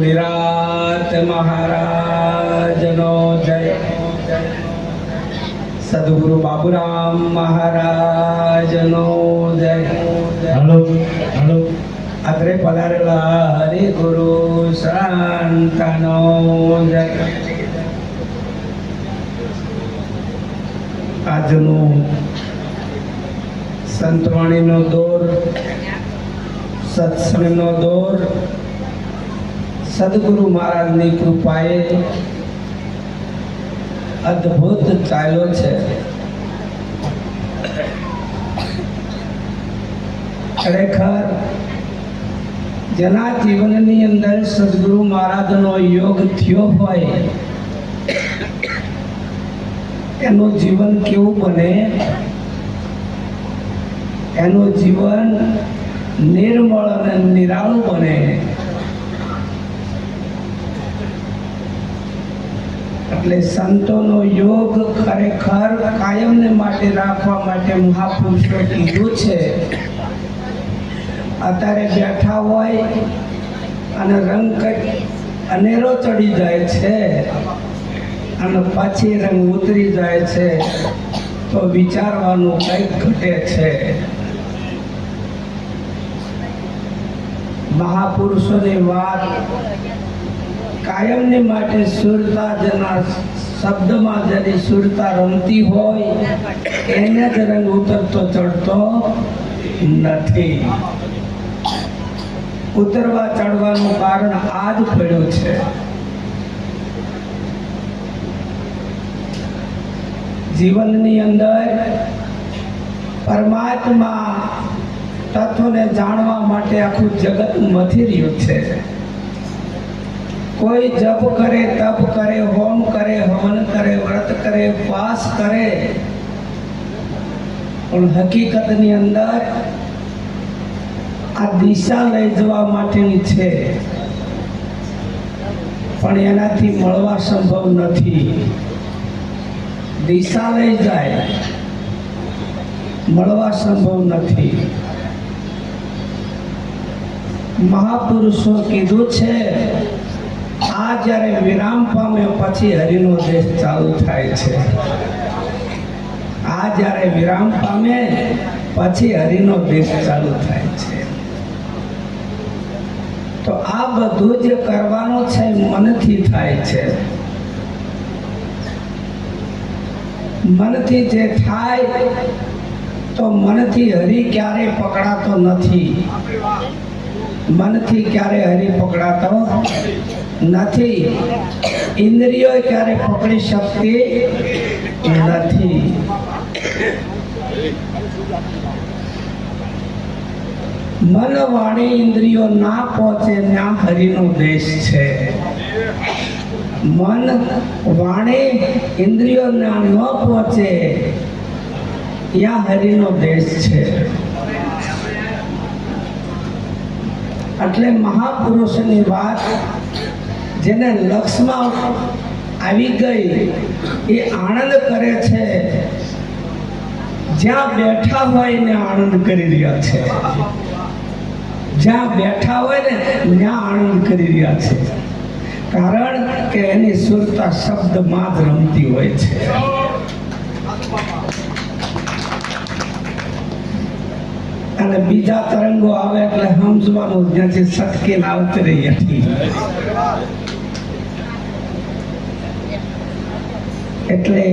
નિરાત મહારાજનો જય સદગુરુ બાબુરામ મહારાજનો જય હલો હાલો અત્રે પધારેલા હરિ ગુરુ શાંતનો જય આજનું સંતવાણીનો દોર સત્સંગનો દોર સદગુરુ મહારાજની કૃપાએ અદ્ભુત ચાલ્યો છે. ખરેખર, જેના જીવનની અંદર સદગુરુ મહારાજનો યોગ થયો હોય, એનું જીવન કેવું બને? એનું જીવન નિર્મળ અને નિરાળું બને. એટલે સંતોનો યોગ ખરેખર કાયમને માટે રાખવા માટે મહાપુરુષો કીધું છે. અત્યારે બેઠા હોય અને રંગ કંઈક અનેરો ચડી જાય છે અને પછી રંગ ઉતરી જાય છે તો વિચારવાનું કંઈક ઘટે છે. મહાપુરુષોની વાત કાયમની માટે સુરતા જેના શબ્દમાં જેની સુરતા રમતી હોય, એને જ રંગ ઉતરતો ચડતો નથી. ઉતરવા ચડવાનું કારણ આ જ પડ્યું છે. જીવનની અંદર પરમાત્મા તત્વને જાણવા માટે આખું જગત મથી રહ્યું છે. કોઈ જપ કરે, તપ કરે, હોમ કરે, હવન કરે, વ્રત કરે ઉપવાસ કરે, પણ હકીકતની અંદર આ દિશા લઈ જવા માટેની છે. પણ એનાથી મળવા સંભવ નથી. દિશા લઈ જાય, મળવા સંભવ નથી. મહાપુરુષો કીધું છે આ જ્યારે વિરામ પામે પછી હરિનો દેશ ચાલુ થાય છે. આ જ્યારે વિરામ પામે પછી હરિનો દેશ ચાલુ થાય છે. તો આ બધું જે કરવાનું છે મનથી થાય છે. મનથી જે થાય તો મનથી હરી ક્યારે પકડાતો નથી. મનથી ક્યારે હરી પકડાતો નથી. ઇન્દ્રિયો ક્યારે પકડી શકતી નથી. મન વાણી ઇન્દ્રિયો ના પહોંચે ત્યાં હરિનો દેશ છે. મન વાણી ઇન્દ્રિયો ના ન પહોંચે ત્યાં હરિનો દેશ છે. એટલે મહાપુરુષની વાત જેને લક્ષમાં આવી ગઈ, એ આનંદ કરે છે. જ્યાં બેઠા હોય ને આનંદ કરી રહ્યા છે. જ્યાં બેઠા હોય ને ત્યાં આનંદ કરી રહ્યા છે. કારણ કે એની સુરતા શબ્દમાં જ રમતી હોય છે. અને બીજા તરંગો આવે એટલે સમજવાનું જ્યાંથી સટકીને આવતી રહી હતી એટલે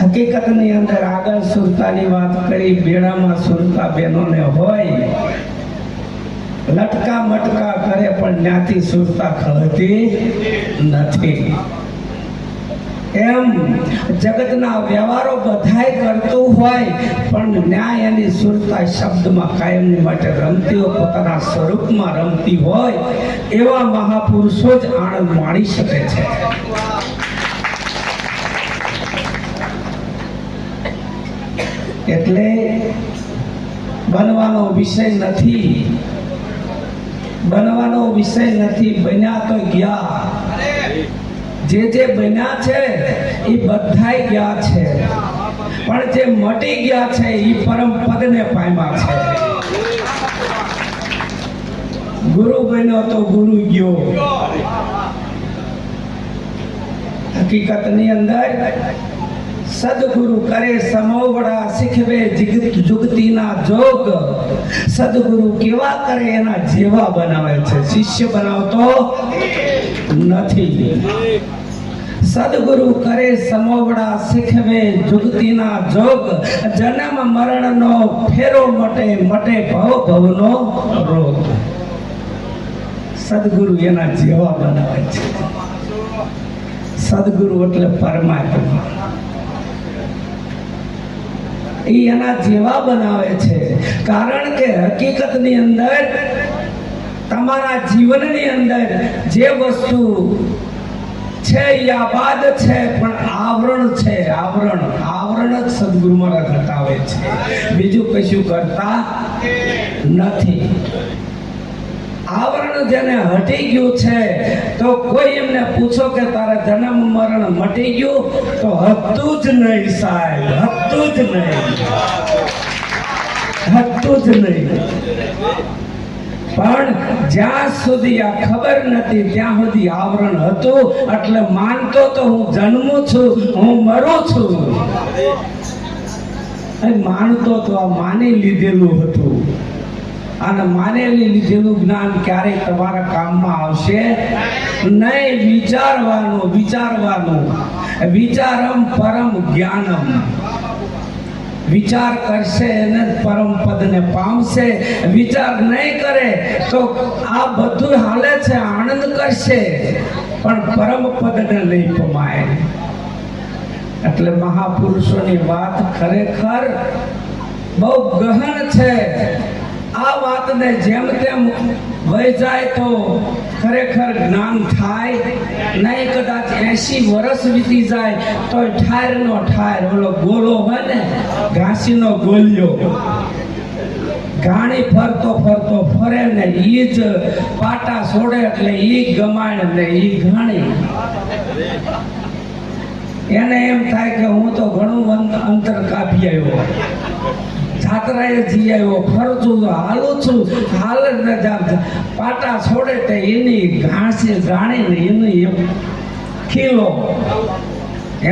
હકીકતની અંદર આગળ સુરતાની વાત કરી બેડામાં સુરતા બહેનોને હોય, લટકા મટકા કરે, પણ જ્ઞાતિ સુરતા ખળતી નથી. એમ જગતના વ્યવહારો બધાય કરતું હોય, પણ ન્યાય એની સુરતા શબ્દમાં કાયમની માટે રમતી હોય, પોતાના સ્વરૂપમાં રમતી હોય, એવા મહાપુરુષો જ આનંદ માણી શકે છે. એટલે બનવાનો વિષય નથી. બનવાનો વિષય નથી. બન્યા તો ગયા. જે જે બન્યા છે, એ બધાય ગયા છે. પણ જે મટી ગયા છે, એ પરમ પદને પામ્યા છે. ગુરુ બન્યો તો ગુરુ ગયો. હકીકતની અંદર સદગુરુ કરે સમોવડા શીખવે જિગ- જુગતીના જોગ. સદગુરુ કેવા કરે એના જેવા બનાવે છે? શિષ્ય બનાવતો નથી. સદગુરુ કરે સમોવડા શીખવે જુગતીના જોગ. જન્મ મરણનો ફેરો મટે મટે ભવ ભવનો રોગ. સદગુરુ એના જેવા બનાવે છે. સદગુરુ એટલે પરમાત્મા. એ એના જેવા બનાવે છે. કારણ કે હકીકતની અંદર, તમારા જીવનની અંદર જે વસ્તુ છે એ આબાદ છે, પણ આવરણ છે, આવરણ આવરણ જ સદગુરુ મારા ઘટાવે છે. બીજું કશું કરતા નથી. આવરણ જેને હટી ગયું છે, તો કોઈ એમને પૂછો કે તારા જન્મ મરણ મટી ગયું, તો હતું જ નહીં સાહેબ હતું જ નહીં. હતું જ નહીં. પણ જ્યાં સુધી આ ખબર નથી ત્યાં સુધી આવરણ હતું, એટલે માનતો તો હું જન્મું છું, હું મરું છું. માનતો તો આ માની લીધેલું હતું. અને માનેલી લીધેલું જ્ઞાન ક્યારેય તમારા કામમાં આવશે નહીં. વિચારવાનું વિચારવાનું. વિચારમ પરમ જ્ઞાનમ. વિચાર કરશે એને પરમ પદને પામશે. વિચાર નહીં કરે તો આ બધું હાલે છે, આનંદ કરશે. પણ પરમ પદને નહીં પમાય. એટલે મહાપુરુષોની વાત ખરેખર બહુ ગહન છે. આ વાતને જેમ તેમ વહી જાય તો ખરેખર જ્ઞાન થાય. નહીં કદાચ એસી વર્ષ વીતી જાય તો ઠાર નો ઠાર. ઓલો ગોલો હોય ને, ઘાસીનો ગોલિયો. ઘાણી ફરતો ફરતો ફરે ને ઈ જ પાટા છોડે એટલે ઈ ગમાણ ને ઈ ઘાણી. એને એમ થાય કે હું તો ઘણું અંતર કાપી આવ્યો. જાત્રાએ જી આવ્યો ફરું છું હાલું છું, હાલ જ ન જામ પાટા છોડે તે એની ઘાસે જાણીને એની એમ ખીલો.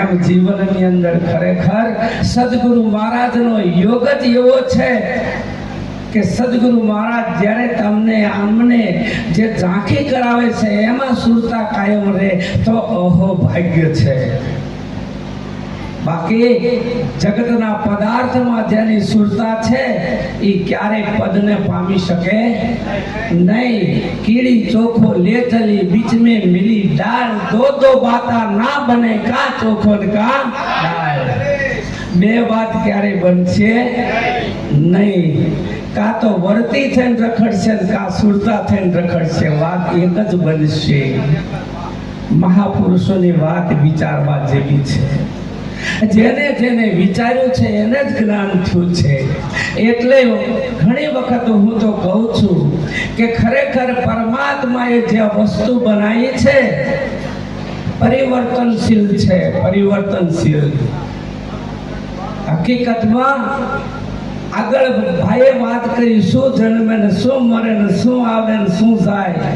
એમ જીવનની અંદર ખરેખર સદગુરુ મહારાજનો યોગ જ એવો છે કે સદગુરુ મહારાજ જ્યારે તમને અમને જે ઝાંખી કરાવે છે, એમાં સુરતા કાયમ રહે, તો અહો ભાગ્ય છે. બાકી જગતના પદાર્થમાં જેની સુરતા છે એ ક્યારે પદને પામી શકે નહીં. કીડી, ચોખો, લેથલી બીચ મેં મિલી ડાળ દો દો બાતા ના બને, કા ચોખો ને કા ડાળ? બે વાત ક્યારે બનશે નહીં. કાં તો વર્તી થઈને રખડશે કા સુરતા થઈને રખડશે, વાત એક જ બનશે. મહાપુરુષોની વાત વિચારવા જેવી છે. જેને જેને વિચાર્યું છે, એને જ જ્ઞાન થયું છે. એટલે ઘણી વખત હું તો કહું છું કે ખરેખર પરમાત્માએ જે વસ્તુ બનાવી છે, પરિવર્તનશીલ છે, પરિવર્તનશીલ. હકીકતમાં આગળ ભાઈએ વાત કરી, શું જન્મે ને શું મરે ને શું આવે ને શું જાય?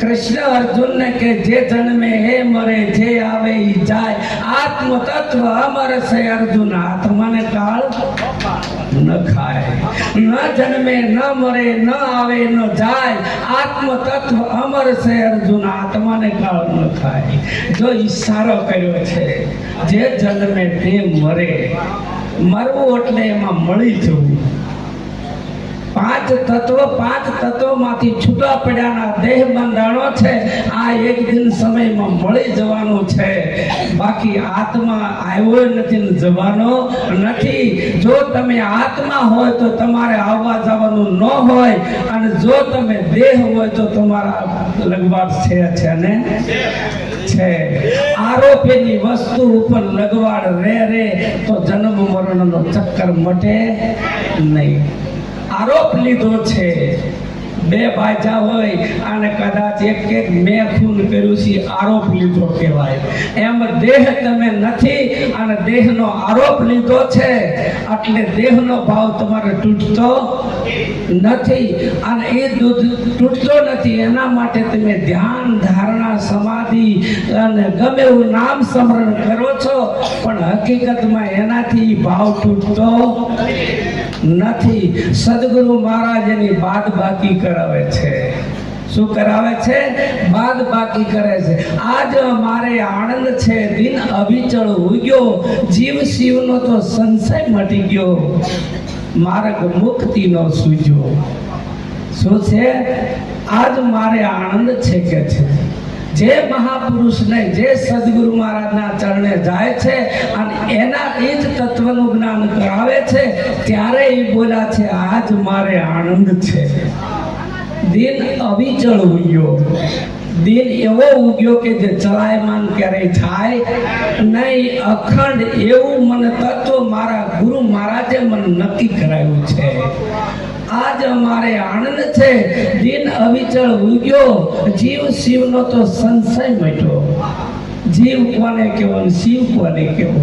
કૃષ્ણ અર્જુનને કે, જે જન્મે એ મરે, જે આવે એ જાય. આત્મ તત્વ અમર છે અર્જુન, આત્માને કાળ ન ખાય. ન જન્મે, ન મરે, ન આવે, ન જાય. આત્મ તત્વ અમર છે અર્જુન, આત્માને કાળ ન ખાય. જો ઈશારો કર્યો છે, જે જન્મે તે મરે. મરવું એટલે એમાં મળી જવું. પાંચ તત્વ, પાંચ તત્વમાંથી છૂટા પડ્યાના દેહ બંધાણો છે. આ એક દિન સમયમાં મળી જવાનું છે. બાકી આત્મા આવ્યો નથી જવાનો નથી. જો તમે આત્મા હોય તો તમારે આવવા જવાનું ન હોય અને જો તમે દેહ હોય તો તમારા લગવાટ છે ને? છે. આરોપીની વસ્તુ ઉપર લગવાડ રે રે તો જન્મ મરણનો ચક્કર મટે નહીં. આરોપ લીધો છે. બે ભાજા હોય અને કદાચ એક એક મેં ખૂન કર્યું છે, આરોપ લીધો કહેવાય. એમ દેહ તમે નથી અને દેહનો આરોપ લીધો છે, એટલે દેહનો ભાવ તમારે તૂટતો નથી અને એ દૂધ તૂટતો નથી, એના માટે તમે ધ્યાન, ધારણા, સમાધિ અને ગમે એવું નામ સ્મરણ કરો છો, પણ હકીકતમાં એનાથી ભાવ તૂટતો નથી. સદગુરુ મહારાજ એની બાદ બાકી કરાવે છે. શું કરાવે છે? બાદ બાકી કરે છે. આજ મારે આનંદ છે. દિન અભિચળ ઉગ્યો જીવ શિવનો તો સંશય મટી ગયો. માર્ગ મુક્તિનો સૂજ્યો. શું છે? આજ મારે આનંદ છે કે છે? જે મહાપુરુષને જે સદગુરુ મહારાજના ચરણે જાય છે અને એના એ જ તત્વનું જ્ઞાન કરાવે છે, ત્યારે એ બોલ્યા છે, આજ મારે આનંદ છે. દિન અવિચળ ઉગ્યો. દિન એવો ઉગ્યો કે જે ચલાયમાન ક્યારેય થાય નહીં. અખંડ એવું મને તત્વ મારા ગુરુ મહારાજે મને નક્કી કરાયું છે. આજ અમારે આનંદ છે. દિન અવિચળ ઉગ્યો. જીવ શિવનો તો સંશય મટ્યો. જીવ કોને કેવો શિવ કોને કેવો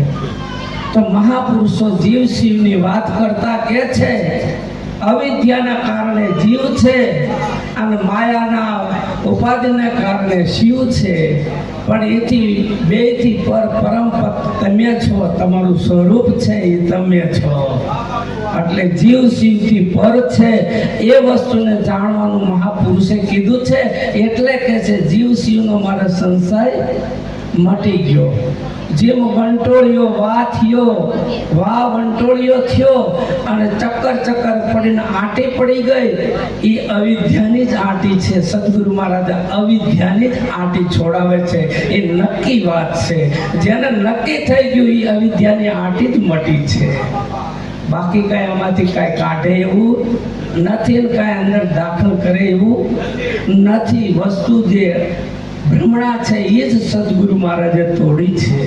તો મહાપુરુષો જીવ શિવની વાત કરતા કે છે, અવિદ્યાના કારણે જીવ છે અને માયાના ઉપાધિના કારણે શિવ છે. પણ એથી બેથી પર પરમ તમે છો, તમારું સ્વરૂપ છે, એ તમે છો. એટલે જીવ શિવથી પર છે. એ વસ્તુને જાણવાનું મહાપુરુષે કીધું છે. એટલે કે છે, જીવ શિવનો મારો સંશય મટી ગયો. જેમ વંટોળિયો વા થયો વા વંટોળિયો થયો અને ચક્કર ચક્કર પડીને આંટી પડી ગઈ. એ અવિદ્યાની જ આંટી છે. સદગુરુ મહારાજ અવિદ્યાની જ આંટી છોડાવે છે. એ નક્કી વાત છે. જેને નક્કી થઈ ગયું એ અવિદ્યાની આંટી જ મટી છે. બાકી કાંઈ આમાંથી કાંઈ કાઢે એવું નથી કાંઈ અંદર દાખલ કરે એવું નથી. વસ્તુ જે ભ્રમણા છે, એ જ સદગુરુ મહારાજે તોડી છે.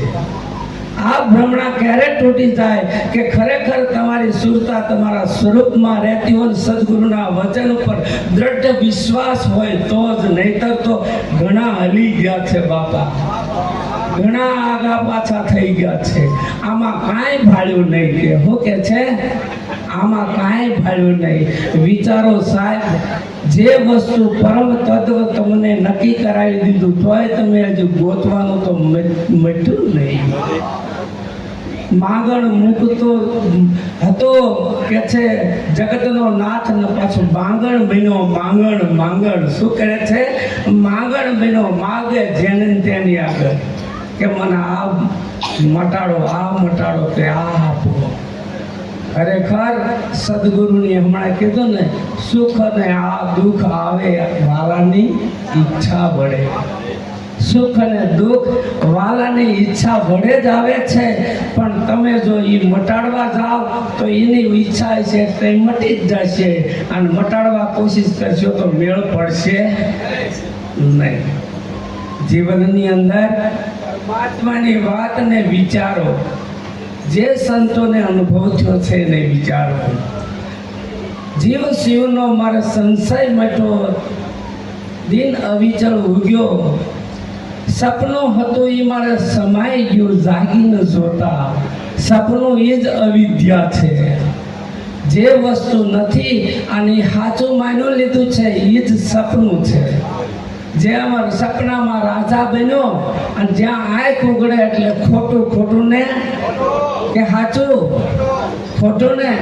આ ભ્રમણા ક્યારે તૂટી જાય કે ખરેખર તમારી સુરતા તમારા સ્વરૂપમાં રહેતી હોય સદગુરુના વચન ઉપર દ્રઢ વિશ્વાસ હોય તો જ, નહીતર તો ઘણા હલી ગયા છે બાપા. ઘણા આગા પાછા થઈ ગયા છે. આમાં કાંઈ ભાડ્યું નહીં કે. શું કે છે? આમાં કાંઈ ભાડ્યું નહીં. વિચારો સાહેબ, જે વસ્તુ પરમ તત્વ તમને નક્કી કરાવી દીધું, તોય તમે હજુ ગોતવાનું તો મટ્યું નહીં. માંગણ મૂકતો હતો કે છે, જગતનો નાથ ને પાછું માંગણ બન્યો, માંગણ માંગણ. શું કરે છે? માંગણ બન્યો, માગે જેને તેની આગળ. કે મને આ મટાડો આ મટાડો કે આ આપો. ખરેખર સદગુરુની હમણાં કીધું ને, સુખ ને આ દુઃખ આવે વાલાની ઈચ્છા વડે. સુખ અને દુઃખ વાલાની ઈચ્છા વડે જ આવે છે, પણ તમે જો એ મટાડવા જાઓ, તો એની ઈચ્છા છે તે મટી જ જશે. અને મટાડવા કોશિશ કરશો તો મેળ પડશે નહીં. જીવનની અંદર પરમાત્માની વાતને વિચારો. જે સંતોને અનુભવ થયો છે એને વિચારો. જીવ શિવનો મારે સંશય મટ્યો દિન અવિચળ ઉગ્યો. સપનું હતું એ મારે સમાઈ ગયું, જાગીને જોતા. સપનું એ જ અવિદ્યા છે. જે વસ્તુ નથી અને સાચું માન્યું લીધું છે એ જ સપનું છે. જેમ સપનામાં રાજા બન્યો અને જ્યાં આંખ ઉગડે એટલે ખોટું ખોટું ને કે સાચું ખોટું ને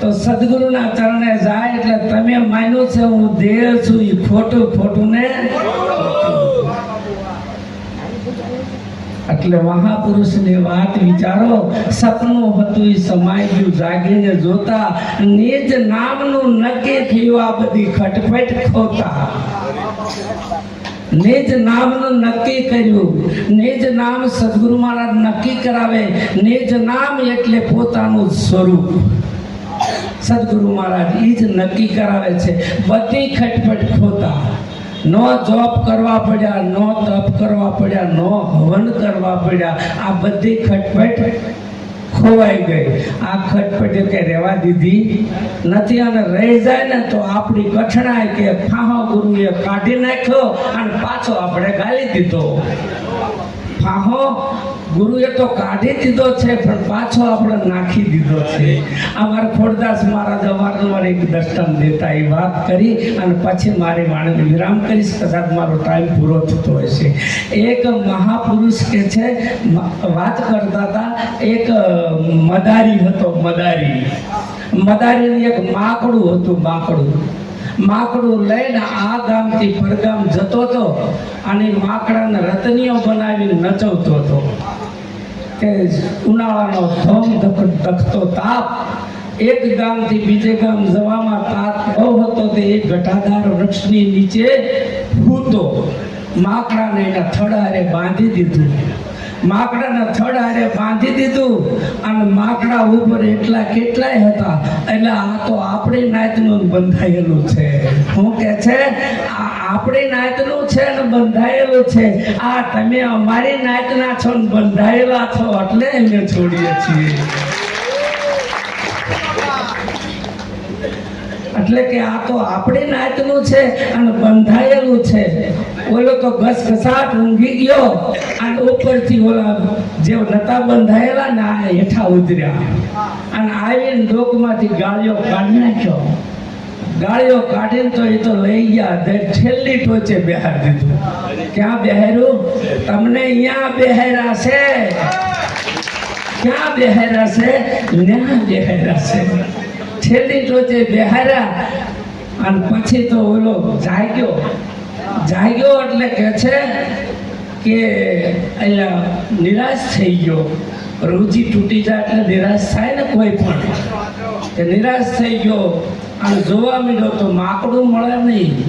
તો સદગુરુના ચરણે જાય એટલે તમે માન્યું છે, હું દેહ છું એ ખોટું ખોટું ને. એટલે મહાપુરુષની વાત વિચારો, સપનું હતું એ સમાઈ ગયું જાગીને જોતા, નિજ નામનું નક્કી થયું આ બધી ખટપટ ખોતા નિજ નામનું નક્કી કર્યું. નિજ નામ સદગુરુ મહારાજ નક્કી કરાવે. નિજ નામ એટલે પોતાનું સ્વરૂપ. સદગુરુ મહારાજ એ જ નક્કી કરાવે છે. બધી ખટપટ ખોતા નો જોબ કરવા પડ્યા, નો તપ કરવા પડ્યા, નો હવન કરવા પડ્યા. આ બધી ખટપટ ખોવાઈ ગઈ. આ ખટપટે કે રહેવા દીધી નથી અને રહી જાય ને તો આપણી કઠણાઈ કે ફાહો ગુરુએ કાઢી નાખ્યો અને પાછો આપણે ગાલી દીધો. ફાહો ગુરુએ તો કાઢી દીધો છે, પણ પાછો આપણે નાખી દીધો છે. અમારા ખોડદાસ મહારાજ અવારનવાર એક દર્શન દેતા એ વાત કરી અને પછી મારી વાણીને વિરામ કરીશ કદાચ મારો ટાઈમ પૂરો થતો હશે એક મહાપુરુષ કે છે વાત કરતા હતા, એક મદારી હતો, મદારી. મદારીનું એક માકડું હતું, માકડું. માકડું લઈને આ ગામથી પરગામ જતો હતો અને માકડાને રતનીઓ બનાવીને નચવતો હતો. કે ઉનાળાનો ધમ ધક ધકતો તાપ. એક ગામથી બીજે ગામ જવામાં તાપ બહુ હતો તે એક ઘટાદાર વૃક્ષની નીચે ભૂતો. માકડાને એના થડારે બાંધી દીધું. માકડાના થડ બાંધી દીધું અને માકડા ઉપર એટલા કેટલાય હતા. એટલે આ તો આપણી નાતનું બંધાયેલું છે. હું કે છે આપણી નાતનું છે ને બંધાયેલું છે. આ તમે અમારી નાતના છો ને બંધાયેલા છો એટલે અમે છોડીએ છીએ. એટલે કે આ તો આપણી નાતનું છે અને બંધાયેલું છે. ઓલો તો ઘસ ઘસાટ ઊંઘી ગયો. અને ઉપરથી ઓલા જે નતા બંધાયેલા ને આ હેઠા ઉતર્યા. અને આવીને ડોકમાંથી ગાળીઓ કાઢી નાખ્યો. ગાળીઓ કાઢીને તો એ તો લઈ ગયા. છેલ્લી ટોચે બેહાર દીધું. ક્યાં બહેરું તમને અહીંયા બેહાર્યા છે? ક્યાં બેહાર્યા છે? ન્યા બેહાર્યા છે. છેલ્લી ટોચે બહેરા અને પછી તો ઓલો જાગ્યો. જાગ્યો એટલે કે છે કે અહીંયા નિરાશ થઈ ગયો. રોજી તૂટી જાય એટલે નિરાશ થાય ને કોઈ પણ. કે નિરાશ થઈ ગયો. અને જોવા મળ્યો તો માકડું મળે નહીં.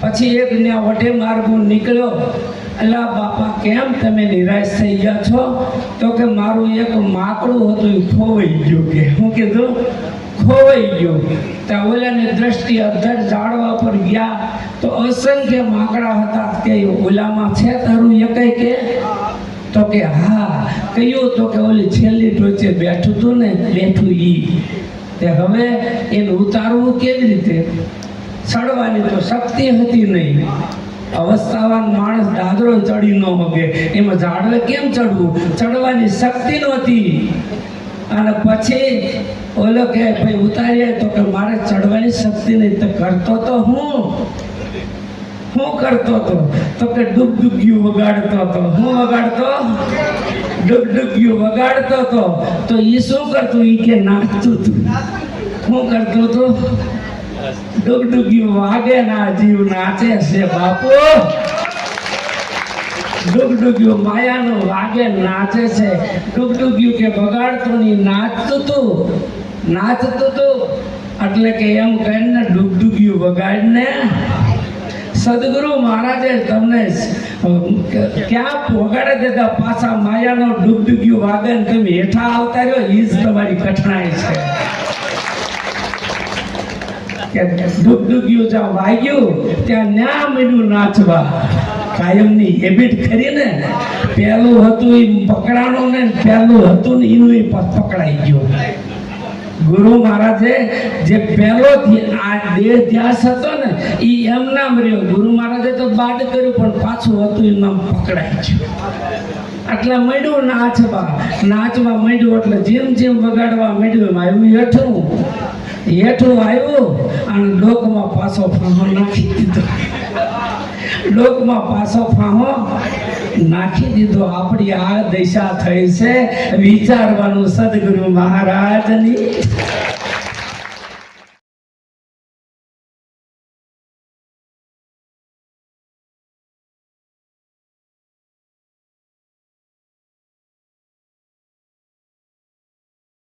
પછી એક ને વઢે માર્ગો નીકળ્યો. અલા બાપા કેમ તમે નિરાશ થઈ ગયા છો? તો કે મારું એક માકડું હતું એ ખોવાઈ ગયું કે હું કીધું ખોવાઈ ગયો. ત્યાં ઓલાની દ્રષ્ટિ અધર ઝાડવા પર ગયા તો અસંખ્ય માકડા હતા. કે ઓલામાં છે તારું એકઈ કે? તો કે, હા. કયું તો કે, ઓલી છેલ્લી ટોચે બેઠું હતું ને, બેઠું ઈ. તે હવે એને ઉતારવું કેવી રીતે? ચડવાની તો શક્તિ હતી નહીં. અવસ્થાવાન માણસ દાદરો ચડી ન મગે એમાં ઝાડવે કેમ ચડવું? ચડવાની શક્તિ નહોતી. અને પછી ઓલો કે ભાઈ, ઉતારીએ તો કે મારે ચડવાની શક્તિ નહીં. તો કરતો તો હું. હું કરતો તો? તો કે ડુગડુગિયું વગાડતો હતો હું વગાડતો? ડુગડુગિયું વગાડતો હતો તો એ શું કરતું? એ કે નાચતું હતું શું તો? ડૂબ ડૂબ્યું વાગે ના જીવ નાચે છે, બાપુ. ડુગડુગિયું માયાનું વાગે નાચે છે. ડુગડુગ્યું કે બગાડતું ની નાચતું તું. નાચતું તું. એટલે કે એમ કહીને ડુગડુગિયું વગાડીને. સદગુરુ મહારાજે તમને ક્યાં વગાડે દેતા પાછા માયાનો ડુગડુગિયું વાગે તમે હેઠા આવતા રહ્યો એ જ તમારી કઠણાઈ છે. કે ડુગડુગિયું જ્યાં વાગ્યું, ત્યાં ન્યા મળ્યું નાચવા. કાયમની હેબિટ કરીને પહેલું હતું એ પકડાણો ને પહેલું હતું ને એનું એ પકડાઈ ગયું. ગુરુ મહારાજે જે પહેલો આ દેહ ધ્યાસ હતો ને એ એમ નામ રહ્યો. ગુરુ મહારાજે તો બાદ કર્યું, પણ પાછું હતું એમ નામ પકડાઈ ગયું. એટલે માંડ્યું નાચવા. નાચવા માંડ્યું એટલે જેમ જેમ વગાડવા માંડ્યું એમ આવ્યું હેઠું હેઠું આવ્યું અને લોકમાં પાછો ફાંહો નાખી દીધો. લોકમાં પાછો ફાહો નાખી દીધો. આપણી આ દિશા થઈ છે વિચારવાનું સદગુરુ મહારાજની.